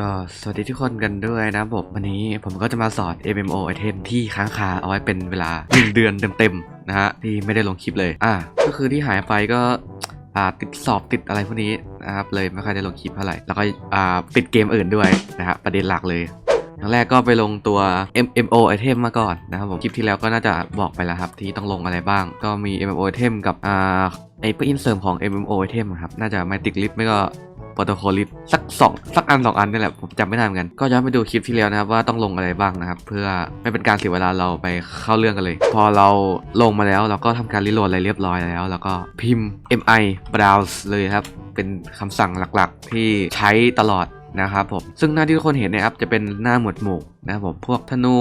ก็สวัสดีทุกคนกันด้วยนะผมวันนี้ผมก็จะมาสอน MMO item ที่ค้างคาเอาไว้เป็นเวลา 1 เดือนเต็มๆนะฮะที่ไม่ได้ลงคลิปเลย อะก็คือที่หายไปก็อ่าติดสอบติดอะไรพวกนี้นะครับเลยไม่ค่อยได้ลงคลิปเท่าไหร่แล้วก็อ่าติดเกมอื่นด้วยนะฮะประเด็นหลักเลยครั้งแรกก็ไปลงตัว MMO item มาก่อนนะครับผมคลิปที่แล้วก็น่าจะบอกไปแล้วครับที่ต้องลงอะไรบ้าง ก็มี MMO item กับอ่าไอเพื่ออินเสริมของ MMO item ครับน่าจะไม่ติดลิสต์ไม่ก็ โปรโตโคลลิสสักสองสักอันสองอันนี่แหละผมจำไม่ได้เหมือนกัน ก็ย้อนไปดูคลิปที่แล้วนะครับว่าต้องลงอะไรบ้างนะครับ เพื่อไม่เป็นการเสียเวลาเราไปเข้าเรื่องกันเลย พอเราลงมาแล้วเราก็ทำการรีโหลดอะไรเรียบร้อยแล้ว แล้วก็พิมพ์ mi browse เลยครับเป็นคำสั่งหลักๆ ที่ใช้ตลอดนะครับผมซึ่งหน้าที่ทุกคนเห็นนะครับจะเป็นหน้าหมวดหมู่ นะครับผมพวกธนู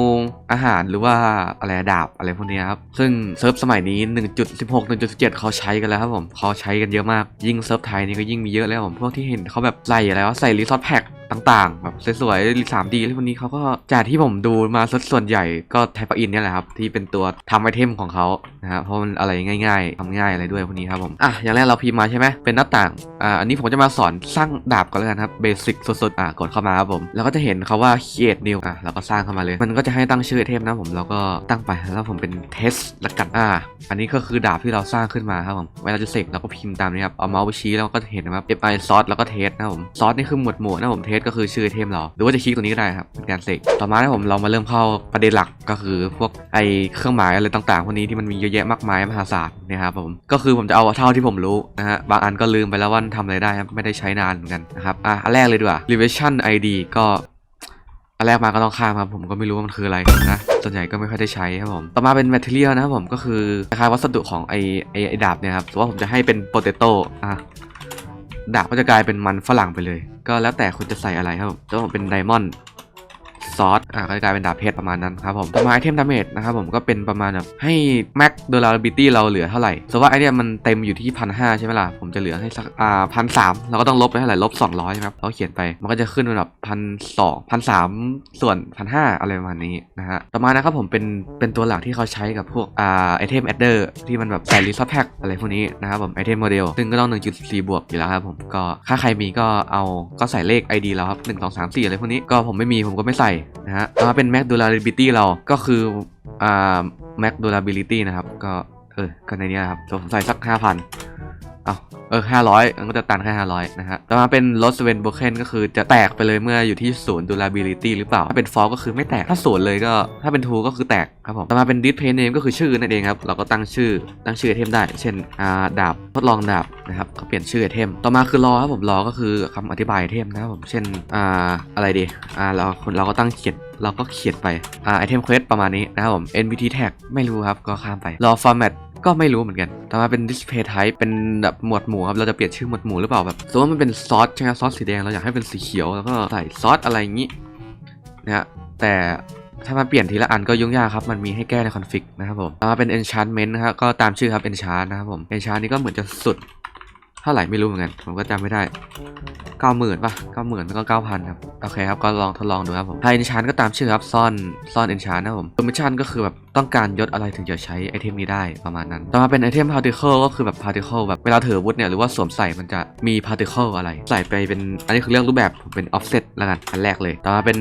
อาหารหรือว่าอะไรดาบอะไรพวกนี้ครับซึ่งเซิร์ฟสมัยนี้ 1.16 1.17เขาใช้กันแล้วครับผมเขาใช้กันเยอะมากยิ่งเซิร์ฟไทยนี่ก็ยิ่งมีเยอะแล้วผมพวกที่เห็นเขาแบบใส่อะไรวะใส่รีซอสแพ็คต่างๆแบบสวยๆรีสามดีอะไรพวกนี้เขาก็จากที่ผมดูมาส่วนใหญ่ก็ไทปอินเนี่ยแหละครับ ที่เป็นตัวทำไอเทมของเขานะฮะเพราะมันอะไรง่ายๆทำง่ายอะไรด้วยพวกนี้ครับผมอะอย่างแรกเราพิมพ์มาใช่ไหมเป็นหน้าต่างอ่าอันนี้ผมจะมาสอนสร้างดาบก่อนแล้วกันครับเบสิกสุดๆอะกดเข้ามาครับผมแล้วก็จะเห็นเขาว่า create new อะเราก็สร้างเข้ามาเลย มันก็จะให้ตั้งชื่อเทมนะผมเราก็ตั้งไปแล้วผมเป็น test ละกันอ่าอันนี้ก็คือดาบที่เราสร้างขึ้นมาครับผมเวลาจะเสกเราก็พิมพ์ตามนี้ครับเอาเมาส์ไปชี้แล้วก็เห็นนะครับ fi source แล้วก็ test นะผม source นี่คือหมวดหมู่นะผม test ก็คือชื่อไอเทมเราหรือว่าจะคลิกตรงนี้ก็ได้ครับเป็นการเสกต่อมานะผมเรามาเริ่มเข้าประเด็นหลักก็คือพวกไอเครื่องหมายอะไรต่างๆพวกนี้ที่มันมีเยอะแยะมากมายมหาศาลนะครับผมก็คือผมจะเอาเท่าที่ผมรู้นะฮะบางอันก็ลืมไปแล้วว่าทำอะไรได้ครับไม่ได้ใช้นานเหมือนกันนะครับอะอันแรกเลยดีกว่า revision id ก็ อันแรกมาก็ต้องข้ามครับผมก็ไม่รู้ว่ามันคืออะไรนะส่วนใหญ่ก็ไม่ค่อยได้ใช้ครับผมต่อมาเป็นแมทเทียลนะครับผมก็คือคล้ายวัสดุของไอไอไอดาบเนี่ยครับแต่ว่าผมจะให้เป็นโปเตโต้อะดาบก็จะกลายเป็นมันฝรั่งไปเลย ก็แล้วแต่คุณจะใส่อะไรครับผมแต่ว่าผมเป็นไดมอนด์ ซอสอะก็กลายเป็นดาบเพชรประมาณนั้นครับผมต่อมาไอเทมดาเมจนะครับผมก็เป็นประมาณแบบให้ max durability เราเหลือเท่าไหร่สมมติว่าไอเนี่ยมันเต็มอยู่ที่พันห้าใช่ไหมล่ะผมจะเหลือให้สักอ่าพันสามเราก็ต้องลบไปเท่าไหร่ลบสองร้อยใช่ไหมครับเราเขียนไปมันก็จะขึ้นเป็นแบบพันสองพันสามส่วนพันห้าอะไรประมาณนี้นะฮะต่อมานะครับผมเป็นเป็นตัวหลักที่เขาใช้กับพวกอ่าไอเทมแอดเดอร์ที่มันแบบใส่รีซอสแพ็กอะไรพวกนี้นะครับผมไอเทมโมเดลซึ่งก็ต้อง 1.4 บวกอยู่แล้วครับผมก็ถ้าใครมีก็เอาก็ใส่เลข ID แล้วครับ1 2 3 4อะไรพวกนี้ก็ผมไม่มีผมก็ไม่ใส่นะฮะต่อมาเป็น Mac Durability เราก็คืออ่า Mac Durability นะครับ ก็เออก็ในนี้นะครับผมใส่สัก 5,000 เอาเออห้าร้อยมันก็จะตันแค่ห้าร้อยนะฮะ ต่อมาเป็น Lost When Broken ก็คือจะแตกไปเลยเมื่ออยู่ที่ศูนย์ durability หรือเปล่า ถ้าเป็น false ก็คือไม่แตก ถ้าศูนย์เลยก็ ถ้าเป็น true ก็คือแตกครับผม ต่อมาเป็น display name ก็คือชื่อนั่นเองครับ เราก็ตั้งชื่อ ตั้งชื่อไอเทมได้ เช่น อ่า ดาบ ทดลองดาบนะครับเขาเปลี่ยนชื่อไอเทม ต่อมาคือรอครับผม รอก็คือคำอธิบายไอเทมนะครับผม เช่น อ่า อะไรดี อ่า เราเราก็ตั้งเขียนเราก็เขียนไป อ่า ไอเทมเควสประมาณนี้นะครับผม NPT tag ไม่รู้ครับ ก็ข้ามไป รอ format ก็ไม่รู้เหมือนกันต่มาเป็น display type เป็นแบบหมวดหมู่ครับ เราจะเปลี่ยนชื่อหมวดหมู่หรือเปล่าแบบสมมติว่ามันเป็นซอสใช่ไหมซอสสีแดง เราอยากให้เป็นสีเขียว แล้วก็ใส่ซอสอะไรอย่างนี้นะฮะ แต่ถ้ามาเปลี่ยนทีละอันก็ยุ่งยากครับ มันมีให้แก้ในคอนฟิกนะครับผมต่อมาเป็น enchantment นะครับก็ตามชื่อครับ enchant นะครับผม enchant นี่ก็เหมือนจะสุดเท่าไหร่ไม่รู้เหมือนกัน ผมก็จำไม่ได้เก้าหมื่นป่ะเก้าหมื่นแล้วก็เก้าพันครับ โอเคครับ ก็ลองทดลองดูครับผมถ้าเอนชานก็ตามชื่อครับ ซ่อน ซ่อนเอนชานนะครับผมมิชชั่นก็คือแบบต้องการยศอะไรถึงจะใช้ไอเทมนี้ได้ประมาณนั้น ต่อมาเป็นไอเทมพาร์ติเคิลก็คือแบบพาร์ติเคิลแบบเวลาถือวุธเนี่ยหรือว่าสวมใส่มันจะมีพาร์ติเคิลอะไร ใส่ไปเป็นอันนี้คือเรื่องรูปแบบผมเป็นออฟเซตแล้วกันอันแรกเลย ต่อมาเป็น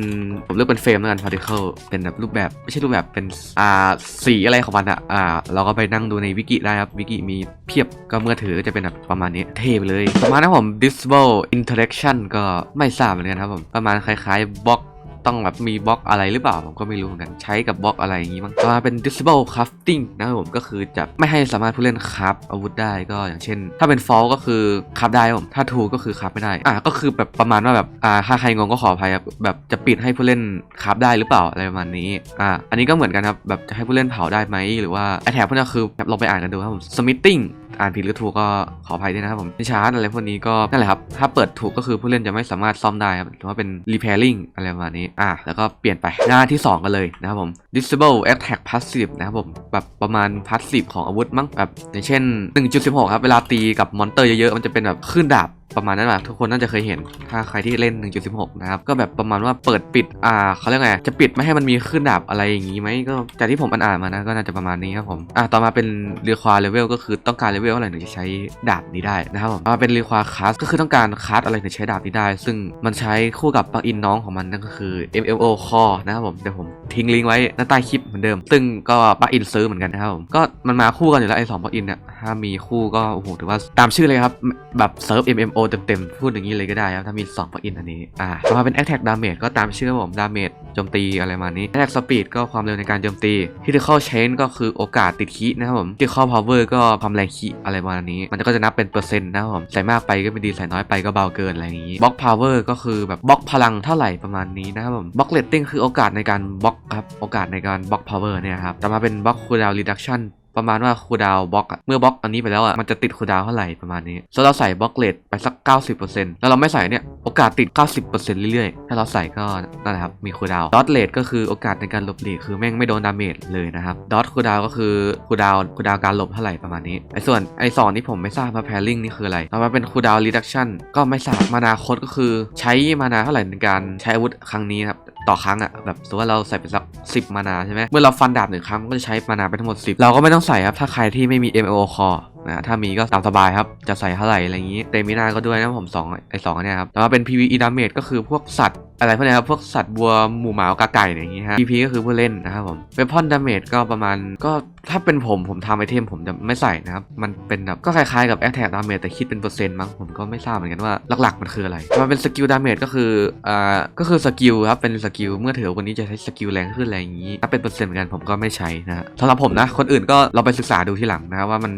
ผมเลือกเป็นเฟรมแล้วกันพาร์ติเคิลเป็นแบบรูปแบบไม่ใช่รูปแบบเป็นอ่าสีอะไรของมันอะอ่าเราก็ไปนั่งดูในวิกิได้ครับวิกิมีเพียบก็เมื่อถือก็จะเป็นแบบประมาณนี้เท่ไปเลย ต่อมานะผม disable interaction ก็ไม่ทราบเหมือนกันครับผมประมาณคล้ายๆบล็อก ต้องแบบมีบล็อกอะไรหรือเปล่า ผมก็ไม่รู้เหมือนกันใช้กับบล็อกอะไรอย่างงี้มั้งต่อมาเป็น disable crafting นะครับผมก็คือจะไม่ให้สามารถผู้เล่นคราฟอาวุธได้ก็อย่างเช่น ถ้าเป็น fall ก็คือคราฟได้ผมถ้า true ก็คือคราฟไม่ได้อะก็คือแบบประมาณว่าแบบอ่าถ้าใครงงก็ขออภัยครับแบบจะปิดให้ผู้เล่นคราฟได้หรือเปล่าอะไรประมาณนี้อ่าอันนี้ก็เหมือนกันครับแบบจะให้ผู้เล่นเผาได้ไหมหรือว่าไอแถบพวกนี้คือลองไปอ่านกันดูครับผม smithing อ่านผิดหรือถูกก็ขออภัยด้วยนะครับผมในชาร์จอะไรพวกนี้ก็นั่นแหละครับ ถ้าเปิดถูกก็คือผู้เล่นจะไม่สามารถซ่อมได้ครับหรือว่าเป็น repairing อะไรประมาณนี้ อะ แล้วก็เปลี่ยนไปหน้าที่ 2 กันเลยนะครับผม disable attack passive นะครับผม แบบประมาณ passive ของอาวุธมั้งแบบอย่างเช่น 1.16 ครับ เวลาตีกับมอนเตอร์เยอะๆ มันจะเป็นแบบขึ้นดาบ ประมาณนั้นแหละทุกคนน่าจะเคยเห็น ถ้าใครที่เล่น 1.16 นะครับ ก็แบบประมาณว่าเปิดปิด อ่าเขาเรียกไง จะปิดไม่ให้มันมีขึ้นดาบอะไรอย่างงี้ไหม ก็จากที่ผมอ่านมานะ ก็น่าจะประมาณนี้ครับผม อ่าต่อมาเป็นเรียควาเลเวลก็คือต้องการเลเวลเท่าไหร่ถึงจะใช้ดาบนี้ได้นะครับผมมาเป็นเรียควาคาสก็คือต้องการคาสอะไรถึงใช้ดาบนี้ได้ ซึ่งมันใช้คู่กับปลั๊กอินน้องของมันนั่นก็คือ MLO Core นะครับผม เดี๋ยวผมทิ้งลิงก์ไว้หน้าใต้คลิปเหมือนเดิม ซึ่งก็ปลั๊กอินซื้อเหมือนกันนะครับผม ก็มันมาคู่กันอยู่แล้วไอ้สองปลั๊กอินเนี่ยถ้ามีคู่ก็โอ้โหถือว่าตามชื่อเลยครับแบบเซิร์ฟ MMO เต็มๆ พูดอย่างนี้เลยก็ได้ครับ ถ้ามี2ปลั๊กอินอันนี้ อ่าต่อมาเป็น Attack Damage ก็ตามชื่อผม Damage โจมตีอะไรประมาณนี้ Attack Speed ก็ความเร็วในการโจมตี Critical Change ก็คือโอกาสติดคีนะครับผม Critical Power ก็ความแรงคีอะไรประมาณนี้ มันก็จะนับเป็นเปอร์เซ็นต์นะครับผมใส่มากไปก็ไม่ดีใส่น้อยไปก็เบาเกินอะไรอย่างนี้ Block Power ก็คือแบบบล็อกพลังเท่าไหร่ประมาณนี้นะครับผม Block Rating คือโอกาสในการบล็อกครับ โอกาสในการบล็อก power เนี่ยครับ ต่อมาเป็น Block Cooldown Reduction ประมาณว่าคูดาวบล็อกอะเมื่อบล็อกอันนี้ไปแล้วอะมันจะติดคูดาวเท่าไหร่ประมาณนี้แล้วเราใส่บล็อกเลทไปสัก 90%แล้วเราไม่ใส่เนี่ย โอกาสติด 90%เรื่อยๆ ถ้าเราใส่ก็นั่นแหละครับ มีคูดาวดอทเลทก็คือโอกาสในการหลบหลีกคือแม่งไม่โดนดาเมจเลยนะครับ ดอทคูดาวก็คือคูดาวคูดาวการหลบเท่าไหร่ประมาณนี้ ไอ้ส่วนไอ้สองนี่ผมไม่ทราบว่าแพลลิงนี่คืออะไรต่อมาเป็นคูดาวรีดักชันก็ไม่ทราบมานาคตก็คือใช้มานาเท่าไหร่ในการใช้อาวุธครั้งนี้ครับต่อครั้งอะแบบสมมติว่าเราใส่ไปสักสิบมานาใช่ไหมเมื่อเราฟันดาบหนึ่งครั้งก็จะใช้มานาไปทั้งหมด 10 เราก็ไม่ต้องใส่ครับถ้าใครที่ไม่มี MLO Core นะถ้ามีก็ตามสบายครับ จะใส่เท่าไหร่อะไรอย่างนี้เตมินาก็ด้วยนะผมสองไอ้สองเนี่ยครับแต่ว่าเป็น PVE damage ก็คือพวกสัตว์อะไรพวกนี้ครับพวกสัตว์บัวหมูหมากาไก่อะไรอย่างงี้ฮะ PP ก็คือผู้เล่นนะครับผมเวพอนดาเมจก็ประมาณก็ถ้าเป็นผมผมทำไอเทมผมจะไม่ใส่นะครับ มันเป็นแบบก็คล้ายๆกับ Attack Damage แต่คิดเป็นเปอร์เซ็นต์มั้งผมก็ไม่ทราบเหมือนกันว่าหลักๆมันคืออะไร มันเป็นสกิลดาเมจก็คืออ่าก็คือสกิลครับเป็นสกิลเมื่อถือว่าคนนี้จะใช้สกิลแรงขึ้นอะไรอย่างนี้ถ้าเป็นเปอร์เซ็นต์เหมือนกันผมก็ไม่ใช้นะสำหรับผมนะคนอื่นก็เราไปศึกษาดูทีหลังนะครับว่ามัน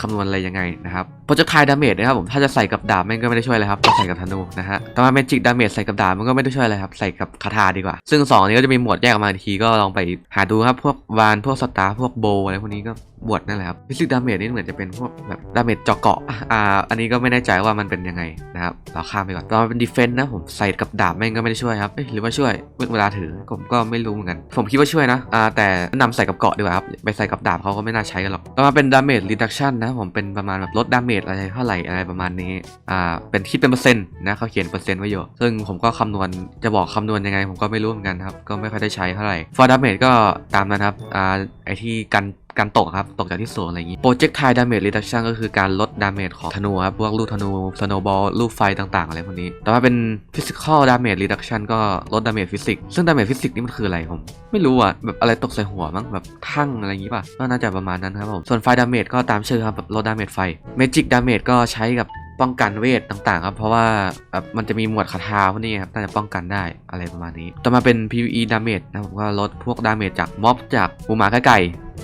คำนวณอะไรยังไงนะครับโปรเจกต์ไทดาเมจนะครับผมถ้าจะใส่กับดาบแม่งก็ไม่ได้ช่วยเลยครับใส่กับธนูนะฮะแต่ว่าเมจิกดาเมจใส่กับดาบมันก็ไม่ได้ช่วยอะไรครับใส่กับคาถาดีกว่า ซึ่งสองนี้ก็จะมีหมวดแยกออกมาทีก็ลองไปหาดูครับพวกวานพวกสตาร์พวกโบอะไรพวกนี้ก็บวชนั่นแหละครับฟิสิกดาเมจนี่เหมือนจะเป็นพวกแบบดาเมจเจาะเกาะอ่าอันนี้ก็ไม่แน่ใจว่ามันเป็นยังไงนะครับเราข้ามไปก่อนต่อมาเป็นดีเฟนต์นะผมใส่กับดาบแม่งก็ไม่ได้ช่วยครับเอ้ยหรือว่าช่วยเวลาถือผมก็ไม่รู้เหมือนกัน ผมคิดว่าช่วยนะอ่าแต่นำใส่กับเกาะดีกว่าครับไปใส่กับดาบเขาก็ไม่น่าใช้กันหรอกต่อมาเป็นดาเมจรีดักชันนะผมเป็นประมาณแบบลดดาเมจอะไรเท่าไหร่อะไรประมาณนี้อ่าเป็นคิดเป็นเปอร์เซ็นต์นะเขาเขียนเปอร์เซ็นต์ไว้อยู่ซึ่งผมก็คำนวณจะบอกคำนวณยังไง ผมก็ไม่รู้เหมือนกันครับก็ไม่ค่อยได้ใช้เท่าไหร่ฟอร์ดาเมจก็ตามนะครับอ่าไอที่กัน การตกครับ ตกจากที่สูงอะไรอย่างนี้ projectile damage reduction ก็คือการลดดาเมจของธนูครับ พวกลูกธนู snowball ลูกไฟต่างๆ อะไรพวกนี้ แต่ว่าเป็น physical damage reduction ก็ลดดาเมจฟิสิกซึ่งดาเมจฟิสิกนี่มันคืออะไรผม ไม่รู้อะ แบบอะไรตกใส่หัวมั้ง แบบทั้งอะไรอย่างนี้ป่ะ ก็น่าจะประมาณนั้นครับผม ส่วนไฟดาเมจก็ตามชื่อครับ แบบลดดาเมจไฟ magic damage ก็ใช้กับป้องกันเวทต่างๆ ครับ เพราะว่าแบบมันจะมีหมวดคาถาพวกนี้ครับน่าจะป้องกันได้อะไรประมาณนี้ ต่อมาเป็น PVE damage นะผมก็ลดพวกดาเมจจากม็อบจากหมูหมาไก่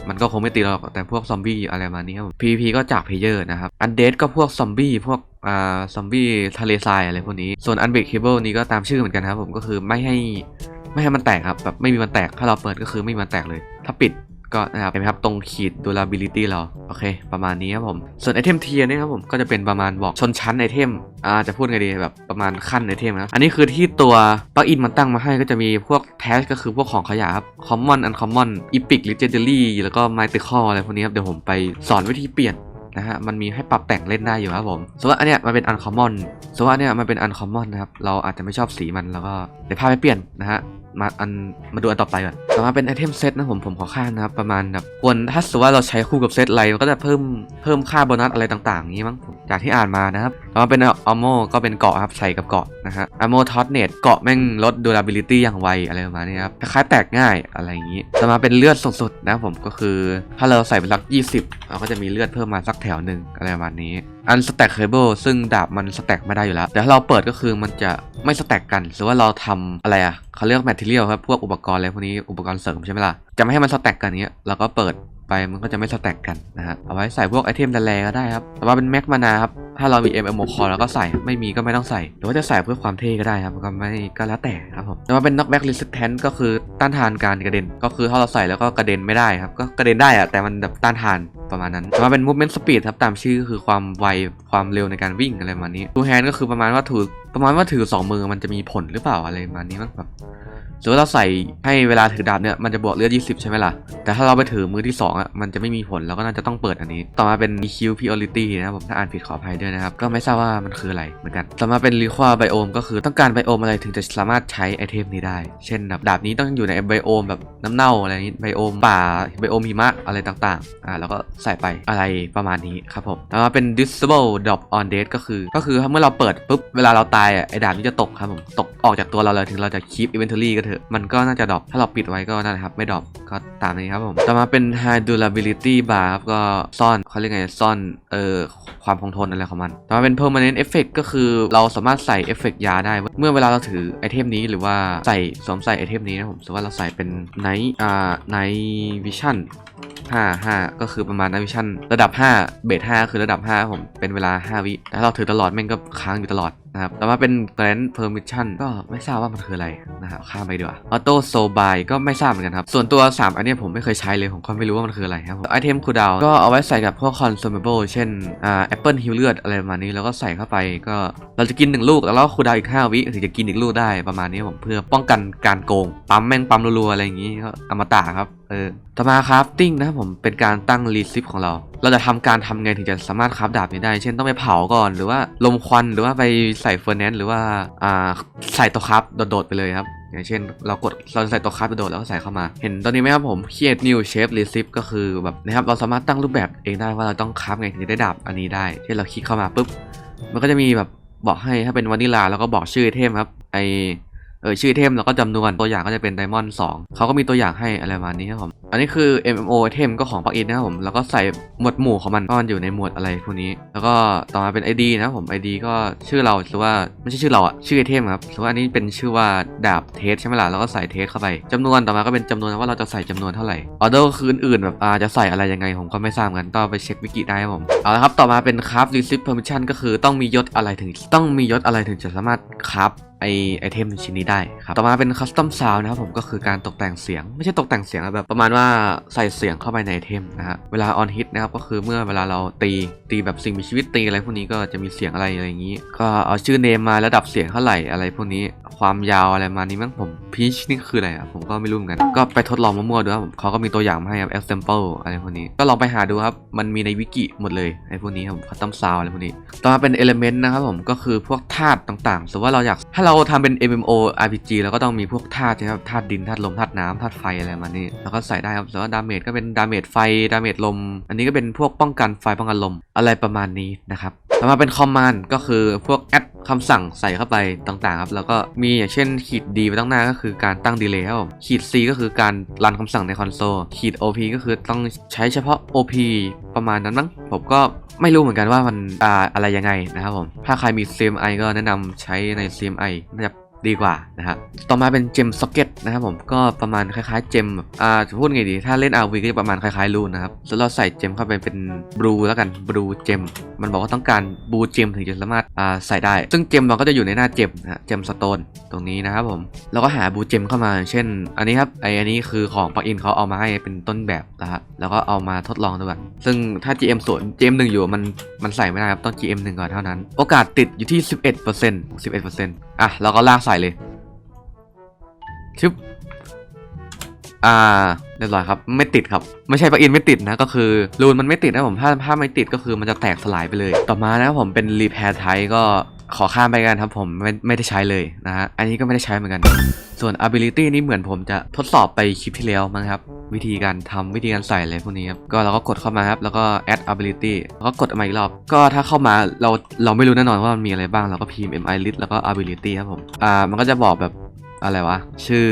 มันก็คงไม่ตีหรอกแต่พวกซอมบี้อะไรมานี้ครับ PVP ก็จากเพเยอร์นะครับอันเดดก็พวกซอมบี้พวกอ่าซอมบี้ทะเลทรายอะไรพวกนี้ ส่วนอันเบรกเคเบิลนี้ก็ตามชื่อเหมือนกันครับผมก็คือไม่ให้ไม่ให้มันแตกครับแบบไม่มีมันแตกถ้าเราเปิดก็คือไม่มีมันแตกเลย ถ้าปิด ก็นะครับเห็นไหมครับตรงขีด durability เราโอเค ประมาณนี้ครับผม ส่วนไอเทมเทียนี่ครับผมก็จะเป็นประมาณบอกชนชั้นไอเทมอ่าจะพูดไงดีแบบประมาณขั้นไอเทมนะอันนี้คือที่ตัวปลั๊กอินมันตั้งมาให้ก็จะมีพวกแทชก็คือพวกของขยะครับ common uncommon epic legendary แล้วก็ mythical อะไรพวกนี้ครับเดี๋ยวผมไปสอนวิธีเปลี่ยนนะฮะมันมีให้ปรับแต่งเล่นได้อยู่ครับผมส่วนว่าอันเนี้ยมันเป็น uncommon ส่วนว่าอันเนี้ยมันเป็น uncommon นะครับเราอาจจะไม่ชอบสีมันแล้วก็เดี๋ยวพาไปเปลี่ยนนะฮะมาอันมาดูอันต่อไปก่อนต่อมาเป็นไอเทมเซตนะผมผมขอข้างนะครับประมาณแบบควรถ้าสมมติว่าเราใช้คู่กับเซตอะไรมันก็จะเพิ่มเพิ่มค่าโบนัสอะไรต่างๆอย่างนี้มั้งผมจากที่อ่านมานะครับต่อมาเป็นอัลโมก็เป็นเกาะครับใส่กับเกาะนะฮะอัลโมท็อตเนตเกาะแม่งลด durability อย่างไวอะไรประมาณนี้ครับคล้ายแตกง่ายอะไรอย่างนี้ต่อมาเป็นเลือดสุดๆนะผมก็คือ ถ้าเราใส่ไปสัก 20เราก็จะมีเลือดเพิ่มมาสักแถวหนึ่งอะไรประมาณนี้อันสแต็กเคเบิลซึ่งดาบมันสแต็กไม่ได้อยู่แล้ว แต่ถ้าเราเปิดก็คือมันจะไม่สแต็กกันหรือว่าเราทำอะไรอะเขาเรียกแมทเทียลครับพวกอุปกรณ์อะไรพวกนี้อุปกรณ์เสริมใช่ไหมล่ะจะไม่ให้มันสแต็กกันเนี้ยเราก็เปิดไปมันก็จะไม่สแต็กกันนะฮะเอาไว้ใส่พวกไอเทมแรงก็ได้ครับแต่ว่าเป็นแม็กมานาครับถ้าเรามี MMO Core เราก็ใส่ไม่มีก็ไม่ต้องใส่ หรือว่าจะใส่เพื่อความเท่ก็ได้ครับก็ไม่ก็แล้วแต่ครับผมแต่ว่าเป็น knockback resistant ก็คือต้านทานการกระเด็น ก็คือถ้าเราใส่แล้วก็กระเด็นไม่ได้ครับก็กระเด็นได้อะแต่มันแบบต้านทาน ประมาณนั้นแต่ว่าเป็น movement speed ครับตามชื่อคือความไวความเร็วในการวิ่งอะไรประมาณนี้ two hand ก็คือประมาณว่าถือประมาณว่าถือสองมือมันจะมีผลหรือเปล่าอะไรประมาณนี้มั้งแบบสมมติเราใส่ให้เวลาถือดาบเนี่ยมันจะบวกเลือด 20 ใช่ไหมล่ะ แต่ถ้าเราไปถือมือที่ 2อะมันจะไม่มีผลเราก็น่าจะต้องเปิดอันนี้ ต่อมาเป็น EQ Purity นะครับผมถ้าอ่านผิดขออภัยด้วยนะครับ ก็ไม่ทราบว่ามันคืออะไรเหมือนกัน ต่อมาเป็นรีควาไบโอมก็คือต้องการไบโอมอะไรถึงจะสามารถใช้ไอเทมนี้ได้ เช่นแบบดาบนี้ต้องอยู่ในไบโอมแบบน้ำเน่าอะไรนี้ไบโอมป่าไบโอมหิมะอะไรต่างๆอ่าแล้วก็ใส่ไปอะไรประมาณนี้ครับผมต่อมาเป็น disable drop on death ก็คือ ก็คือเมื่อเราเปิดปุ๊บ เวลาเราตายอะไอดาบนี้จะตกครับผม ตกออกจากตัวเราเลยถึงเราจะ keep inventory ก็เถอะ มันก็น่าจะดรอปถ้าเราปิดไว้ก็นั่นแหละครับไม่ดรอปก็ตามนี้ครับผมต่อมาเป็น high durability bar ครับก็ซ่อนเขาเรียกไงซ่อนเอ่อความคงทนอะไรของมันต่อมาเป็น permanent effect ก็คือเราสามารถใส่เอฟเฟกต์ยาได้ เมื่อเวลาเราถือไอเทมนี้หรือว่าใส่สวมใส่ไอเทมนี้นะผมสมมติว่าเราใส่เป็น night อ่า night vision 5 5 ก็คือประมาณ night vision ระดับ 5 เบส5คือระดับ 5 ผมเป็นเวลา 5 วิถ้าเราถือตลอดแม่งก็ค้างอยู่ตลอดนะครับแต่อมาเป็น grant permission ก็ไม่ทราบว่ามันคืออะไรนะครับข้ามไปดีกว่า auto so by ก็ไม่ทราบเหมือนกันครับ ส่วนตัว 3 อันนี้ผมไม่เคยใช้เลย ผมก็ไม่รู้ว่ามันคืออะไรครับไอเทมคูดาวก็เอาไว้ใส่กับพวก consumable เช่นอ่า apple heal เลือดอะไรประมาณนี้แล้วก็ใส่เข้าไปก็เราจะกิน 1 ลูกแล้วคูดาวอีก 5 วิถึงจะกินอีกลูกได้ประมาณนี้ผมเพื่อป้องกันการโกงปั๊มแม่งปั๊มรัวๆอะไรอย่างงี้ก็อมตะครับ เออต่อมาคราฟติ้งนะครับผมเป็นการตั้งรีซิปของเรา เราจะทำการทำไงถึงจะสามารถคราฟดาบนี้ได้ เช่นต้องไปเผาก่อนหรือว่าลมควันหรือว่าไปใส่เฟอร์แนนซ์หรือว่าอ่าใส่ตัวคราฟโดดๆไปเลยครับอย่างเช่นเรากดเราใส่ตัวคราฟโดดแล้วก็ใส่เข้ามา เห็นตอนนี้ไหมครับผม create new shape receipt ก็คือแบบนะครับเราสามารถตั้งรูปแบบเองได้ว่าเราต้องคราฟไงถึงจะได้ดาบอันนี้ได้เช่นเราคลิกเข้ามาปุ๊บ มันก็จะมีแบบบอกให้ถ้าเป็นวานิลาแล้วก็บอกชื่อไอเทมครับไอ เออชื่อเทมแล้วก็จำนวนตัวอย่างก็จะเป็นไดมอนด์สองเขาก็มีตัวอย่างให้อะไรประมาณนี้ครับผม อันนี้คือ MMO เทมก็ของปักอินนะครับผม แล้วก็ใส่หมวดหมู่ของมันก็มันอยู่ในหมวดอะไรพวกนี้ แล้วก็ต่อมาเป็น ID นะครับผม ID ก็ชื่อเราหรือว่าไม่ใช่ชื่อเราอะชื่อไอเทมครับหรือว่าอันนี้เป็นชื่อว่าดาบเทสใช่ไหมล่ะแล้วก็ใส่เทสเข้าไปจำนวนต่อมาก็เป็นจำนวนว่าเราจะใส่จำนวนเท่าไหร่ออเดอร์คืออื่นๆแบบอาจะใส่อะไรยังไงผมก็ไม่ทราบกันต้องไปเช็ควิกิได้ครับผมเอาละครับต่อมาเป็นคราฟ receipt permission ก็คือต้องมียศอะไรถึง ต้องมียศอะไรถึงจะสามารถคราฟ ไอไอเทมชิ้นนี้ได้ครับ ต่อมาเป็นคัสตอมซาวนะครับผมก็คือการตกแต่งเสียง ไม่ใช่ตกแต่งเสียงอะแบบประมาณว่าใส่เสียงเข้าไปในไอเทมนะฮะ เวลาออนฮิตนะครับก็คือเมื่อเวลาเราตีตีแบบสิ่งมีชีวิตตีอะไรพวกนี้ก็จะมีเสียงอะไรอะไรอย่างนี้ ก็เอาชื่อเนมมาระดับเสียงเท่าไหร่อะไรพวกนี้ความยาวอะไรมานี้มั้งผมพีชนี่คืออะไรอะผมก็ไม่รู้เหมือนกัน ก็ไปทดลองมั่วๆดูครับเขาก็มีตัวอย่างมาให้ครับ example อะไรพวกนี้ ก็ลองไปหาดูครับ มันมีในวิกิหมดเลยไอพวกนี้ครับคัสตอมซาวอะไรพวกนี้ ต่อมาเป็น element นะครับผมก็คือพวกธาตุต่างๆสมมติว่าเราอยากถ้าเราทำเป็น MMO RPG เราก็ต้องมีพวกธาตุใช่ไหมครับธาตุดินธาตุลมธาตุน้ำธาตุไฟอะไรมานี่แล้วก็ใส่ได้ครับส่วนว่าดาเมจก็เป็นดาเมจไฟดาเมจลม อันนี้ก็เป็นพวกป้องกันไฟป้องกันลมอะไรประมาณนี้นะครับ ต่อมาเป็นคอมมานด์ก็คือพวกแอดคำสั่งใส่เข้าไปต่างๆครับแล้วก็มีอย่างเช่นขีด D ไปตั้งหน้าก็คือการตั้งดีเลย์ครับผมขีด C ก็คือการรันคำสั่งในคอนโซลขีด OP ก็คือต้องใช้เฉพาะ OP ประมาณนั้นมั้งผมก็ไม่รู้เหมือนกันว่ามันอ่าอะไรยังไงนะครับผม ถ้าใครมี CMI ก็แนะนำใช้ใน CMI น่าจะ ดีกว่านะครับต่อมาเป็นเจมซ็อกเก็ตนะครับผมก็ประมาณคล้ายๆเจมแบบอ่าจะพูดไงดี ถ้าเล่น RV ก็จะประมาณคล้ายๆรูนนะครับแล้วเราใส่เจมเข้าไปเป็นบลูแล้วกันบลูเจมมันบอกว่าต้องการบลูเจมถึงจะสามารถอ่าใส่ได้ ซึ่งเจมเราก็จะอยู่ในหน้าเจมนะเจมสโตนตรงนี้นะครับผมแล้วก็หาบลูเจมเข้ามา เช่น อันนี้ครับไออันนี้คือของปักอินเขาเอามาให้เป็นต้นแบบนะฮะแล้วก็เอามาทดลองดูก่อนซึ่งถ้า GM ศูนย์ GM หนึ่งอยู่มันมันใส่ไม่ได้ครับต้อง GM หนึ่งก่อนเท่านั้น โอกาสติดอยู่ที่ 11% 11%อะเราก็ลากใส่เลยชึบอ่าเรียบร้อยครับ ไม่ติดครับ ไม่ใช่ปลั๊กอินไม่ติดนะ ก็คือรูนมันไม่ติดนะผมถ้าถ้าไม่ติดก็คือมันจะแตกสลายไปเลย ต่อมานะครับผมเป็นรีแพร์ไทก็ขอข้ามไปกันครับผมไม่ไม่ได้ใช้เลยนะฮะอันนี้ก็ไม่ได้ใช้เหมือนกัน ส่วน ability นี่เหมือนผมจะทดสอบไปคลิปที่แล้วมั้งครับ วิธีการทำวิธีการใส่อะไรพวกนี้ครับก็เราก็กดเข้ามาครับแล้วก็ add ability แล้วก็กดมาอีกรอบ ก็ถ้าเข้ามาเราเราไม่รู้แน่นอนว่ามันมีอะไรบ้างเราก็พิมพ์ mi list แล้วก็ ability ครับผมอ่ามันก็จะบอกแบบอะไรวะชื่อ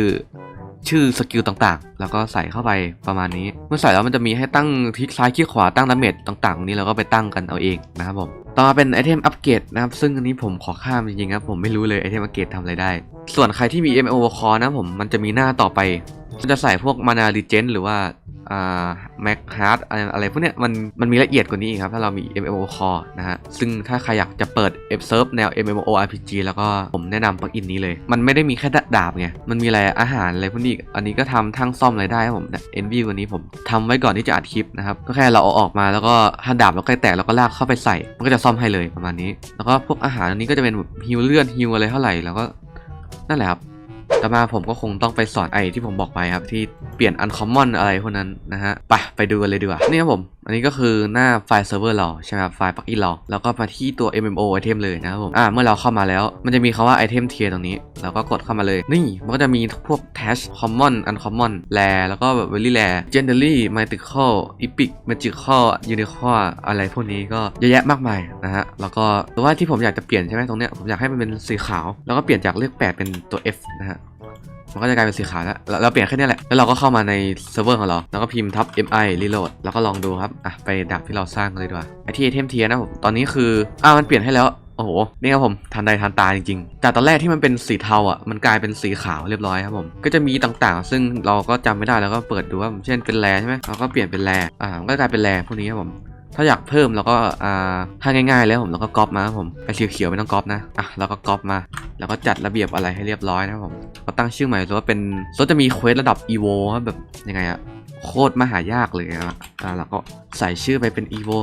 ชื่อสกิลต่างๆ แล้วก็ใส่เข้าไปประมาณนี้ เมื่อใส่แล้วมันจะมีให้ตั้งคลิกซ้ายคลิกขวาตั้งดาเมจต่างๆตรงนี้เราก็ไปตั้งกันเอาเองนะครับผม ต่อมาเป็นไอเทมอัปเกรดนะครับ ซึ่งอันนี้ผมขอข้ามจริงๆครับผมไม่รู้เลยไอเทมอัปเกรดทำอะไรได้ ส่วนใครที่มี m o Core นะผมมันจะมีหน้าต่อไป จะใส่พวกมานารีเจนหรือว่าอ่าแม็กฮาร์ดอะไรพวกเนี้ยมันมันมีละเอียดกว่านี้อีกครับ ถ้าเรามี MMO Core นะฮะ ซึ่งถ้าใครอยากจะเปิด F Serve แนว MMO RPG แล้วก็ผมแนะนำปลั๊กอินนี้เลย มันไม่ได้มีแค่ดาบไง มันมีอะไรอาหารอะไรพวกนี้อันนี้ก็ทำทั้งซ่อมอะไรได้ครับผมเอ็นวีวันนี้ผมทำไว้ก่อนที่จะอัดคลิปนะครับ ก็แค่เราเอาออกมาแล้วก็ถ้าดาบเราใกล้แตกเราก็ลากเข้าไปใส่ มันก็จะซ่อมให้เลยประมาณนี้ แล้วก็พวกอาหารอันนี้ก็จะเป็นฮิวเลือดฮิวอะไรเท่าไหร่แล้วก็นั่นแหละครับ ต่อมาผมก็คงต้องไปสอนไอที่ผมบอกไปครับ ที่เปลี่ยนอันคอมมอนอะไรพวกนั้นนะฮะ ไปไปดูกันเลยดีกว่า นี่ครับผมอันนี้ก็คือหน้าไฟล์เซิร์ฟเวอร์เราใช่ไหมครับไฟล์ปักอินเราแล้วก็มาที่ตัว MMO item เลยนะครับผมอ่าเมื่อเราเข้ามาแล้ว มันจะมีคาว่า item tier ตรงนี้เราก็กดเข้ามาเลย นี่มันก็จะมีพวก dash common uncommon rare แล้วก็แบบ very rare legendary mythical epic magical unicorn อะไรพวกนี้ก็เยอะแยะมากมายนะฮะแล้วก็แต่ว่าที่ผมอยากจะเปลี่ยนใช่ไหมตรงเนี้ยผมอยากให้มันเป็นสีขาว แล้วก็เปลี่ยนจากเลข 8 เป็นตัว F นะฮะ มันก็จะกลายเป็นสีขาวแล้วเราเปลี่ยนแค่นี้แหละ แล้วเราก็เข้ามาในเซิร์ฟเวอร์ของเรา แล้วก็พิมพ์ทับ mi reload แล้วก็ลองดูครับ อะ ไปดับที่เราสร้างเลยดีกว่า ไอที่ไอเทมเทียนะผม ตอนนี้คืออ่าว มันเปลี่ยนให้แล้ว โอ้โห นี่ครับผม ทันใดทันตาจริงๆ จากตอนแรกที่มันเป็นสีเทาอะ มันกลายเป็นสีขาวเรียบร้อยครับผม ก็จะมีต่างๆ ซึ่งเราก็จำไม่ได้แล้วก็เปิดดูว่า เช่นเป็นแร่ใช่ไหมเราก็เปลี่ยนเป็นแร่อ่า มันก็กลายเป็นแร่พวกนี้ครับผม ถ้าอยากเพิ่มเราก็อ่าถ้าง่ายๆแล้วผมเราก็ก๊อปมาครับผมไอ้เขียวๆไม่ต้องก๊อปนะอะเราก็ก๊อปมา แล้วก็จัดระเบียบอะไรให้เรียบร้อยนะครับผมก็ตั้งชื่อใหม่หรือว่าเป็นก็จะมีเควสระดับ EVO ครับแบบยังไงอะโคตรมหายากเลยอะอ่าเราก็ใส่ชื่อไปเป็น EVO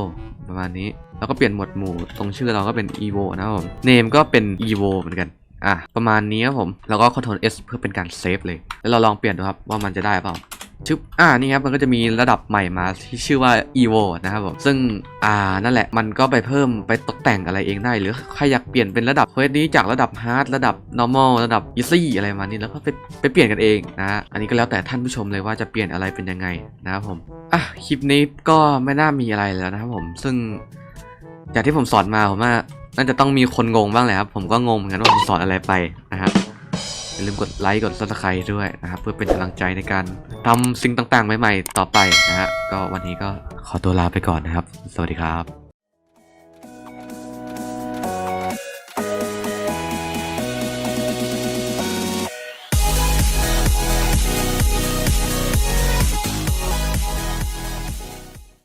ประมาณนี้แล้วก็เปลี่ยนหมวดหมู่ตรงชื่อเราก็เป็น EVO นะครับผม name ก็เป็น EVO เหมือนกัน อะ ประมาณนี้ครับผม แล้วก็ Ctrl S เพื่อเป็นการเซฟเลย แล้วเราลองเปลี่ยนดูครับว่ามันจะได้เปล่า ชึบอ่านี่ครับมันก็จะมีระดับใหม่มาที่ชื่อว่า evo นะครับผมซึ่งอ่านั่นแหละมันก็ไปเพิ่มไปตกแต่งอะไรเองได้ หรือใครอยากเปลี่ยนเป็นระดับเควสนี้จากระดับ hard ระดับ normal ระดับ easy อะไรมานี้แล้วก็ไปไปเปลี่ยนกันเองนะอันนี้ก็แล้วแต่ท่านผู้ชมเลยว่าจะเปลี่ยนอะไรเป็นยังไงนะครับผมอะคลิปนี้ก็ไม่น่ามีอะไรแล้วนะครับผมซึ่งจากที่ผมสอนมาผมว่าน่าจะต้องมีคนงงบ้างแหละครับผมก็งงเหมือนกันว่าผมสอนอะไรไปนะฮะ อย่าลืมกดไลค์กด subscribe ด้วยนะครับ เพื่อเป็นกำลังใจในการทำสิ่งต่างๆ ใหม่ๆ ต่อไปนะฮะก็วันนี้ก็ขอตัวลาไปก่อนนะครับ สวัสดีครับ